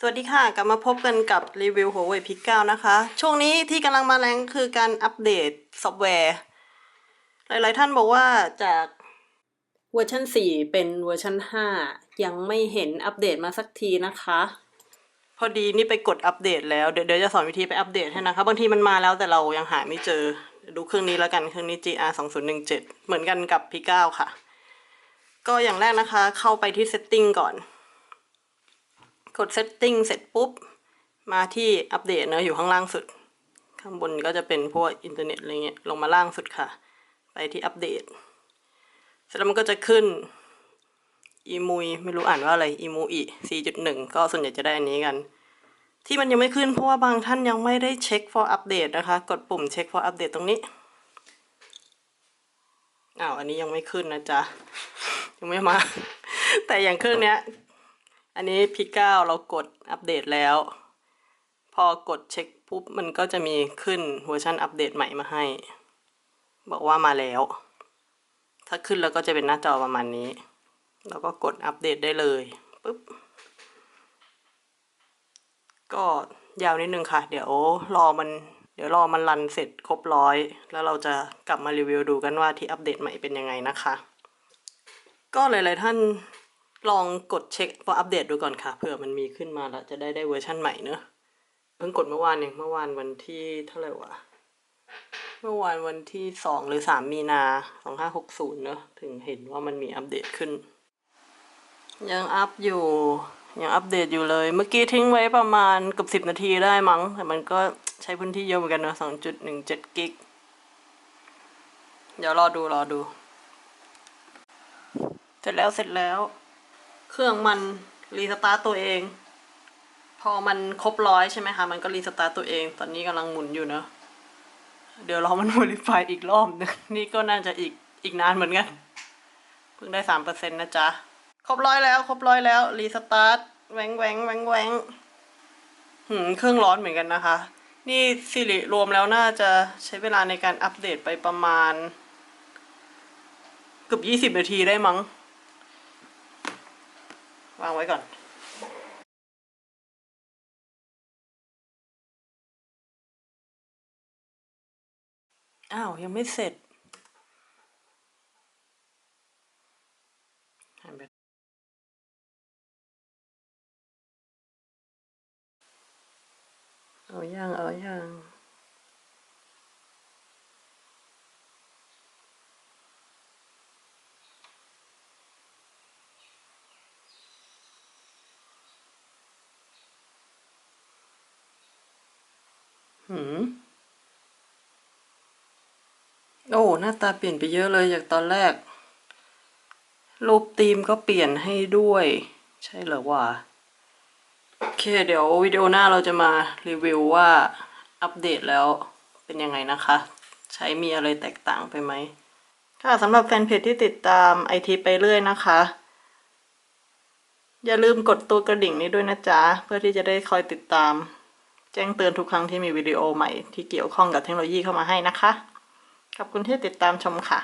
สวัสดีค่ะ กลับมาพบกันกับรีวิว Huawei P9 นะคะ ช่วงนี้ที่กำลังมาแรงคือการอัปเดตซอฟต์แวร์ หลายๆท่านบอกว่าจากเวอร์ชัน4 เป็นเวอร์ชัน5 ยังไม่เห็นอัปเดตมาสักทีนะคะ พอดีนี่ไปกดอัปเดตแล้ว เดี๋ยวจะสอนวิธีไปอัปเดตให้นะคะ บางทีมันมาแล้วแต่เรายังหาไม่เจอ ดูเครื่องนี้แล้วกันเครื่องนี้ GR 2017เหมือนกันกับ P9 ค่ะ ก็อย่างแรกนะคะ เข้าไปที่ setting ก่อน กด setting เสร็จปุ๊บ มาที่อัปเดตเนอะอยู่ข้างล่างสุด ข้างบนก็จะเป็นพวกอินเทอร์เน็ตอะไรเงี้ยลงมาล่างสุดค่ะ ไปที่อัปเดต เสร็จแล้วมันก็จะขึ้นอีมุยไม่รู้อ่านว่าอะไรอีมูอี4.1 ก็ส่วนใหญ่จะได้อันนี้กัน ที่มันยังไม่ขึ้นเพราะว่าบางท่านยังไม่ได้เช็ค for update นะคะ กดปุ่มเช็ค for update ตรงนี้อ้าวอันนี้ยังไม่ขึ้นนะจ๊ะ ยังไม่มา แต่อย่างเครื่องเนี้ย อันนี้พีเก้าเรากดอัปเดตแล้ว พอกดเช็คปุ๊บมันก็จะมีขึ้นเวอร์ชันอัปเดตใหม่มาให้ บอกว่ามาแล้ว ถ้าขึ้นแล้วก็จะเป็นหน้าจอประมาณนี้ แล้วก็กดอัปเดตได้เลยปุ๊บก็ยาวนิดนึงค่ะ เดี๋ยวรอมันเดี๋ยวรอมันรันเสร็จครบร้อย แล้วเราจะกลับมารีวิวดูกันว่าที่อัปเดตใหม่เป็นยังไงนะคะ ก็หลาย ๆ ท่าน ลองกดเช็คพออัปเดตดูก่อนค่ะเผื่อมันมีขึ้นมาแล้วจะได้ได้เวอร์ชั่นใหม่เนอะเพิ่งกดเมื่อวานเองเมื่อวานวันที่เท่าไหร่วะเมื่อวานวันที่สองหรือสามมีนาสองห้าหกศูนย์เนอะถึงเห็นว่ามันมีอัปเดตขึ้น ยังอัพอยู่ ยังอัปเดตอยู่เลย เมื่อกี้ทิ้งไว้ประมาณเกือบสิบนาทีได้มั้ง แต่มันก็ใช้พื้นที่เยอะเหมือนกันเนอะสองจุดหนึ่งเจ็ดกิกเดี๋ยวรอดูรอดู เสร็จแล้วเสร็จแล้ว เครื่องมันรีสตาร์ตตัวเอง พอมันครบร้อยใช่ไหมคะ มันก็รีสตาร์ตตัวเอง ตอนนี้กำลังหมุนอยู่เนอะเดี๋ยวรอมันโมดิฟายอีกรอบนึงนี่ก็น่าจะอีกอีกนานเหมือนกัน เพิ่งได้สามเปอร์เซ็นต์นะจ๊ะ ครบร้อยแล้ว ครบร้อยแล้วรีสตาร์ทแหวงแหวงแหวงแหวงหืมเครื่องร้อนเหมือนกันนะคะ นี่สิริรวมแล้วน่าจะใช้เวลาในการอัปเดตไปประมาณเกือบยี่สิบนาทีได้มั้ง วางไว้ก่อนอ้าว ยังไม่เสร็จหายไปเอาย่างเอาย่าง หืมโอ้ หน้าตาเปลี่ยนไปเยอะเลยจากตอนแรก รูปธีมก็เปลี่ยนให้ด้วย ใช่เหรอวะโอเค เดี๋ยววิดีโอหน้าเราจะมารีวิวว่าอัปเดตแล้วเป็นยังไงนะคะ ใช้มีอะไรแตกต่างไปไหมค่ะสำหรับแฟนเพจที่ติดตามไอทีไปเรื่อยนะคะ อย่าลืมกดตัวกระดิ่งนี้ด้วยนะจ๊ะ เพื่อที่จะได้คอยติดตาม จ้งเตือนทุกครั้งที่มีวิดีโอใหม่ที่เกี่ยวข้องกับเทคโนโลยีเข้ามาให้นะคะ ขอบคุณที่ติดตามชมค่ะ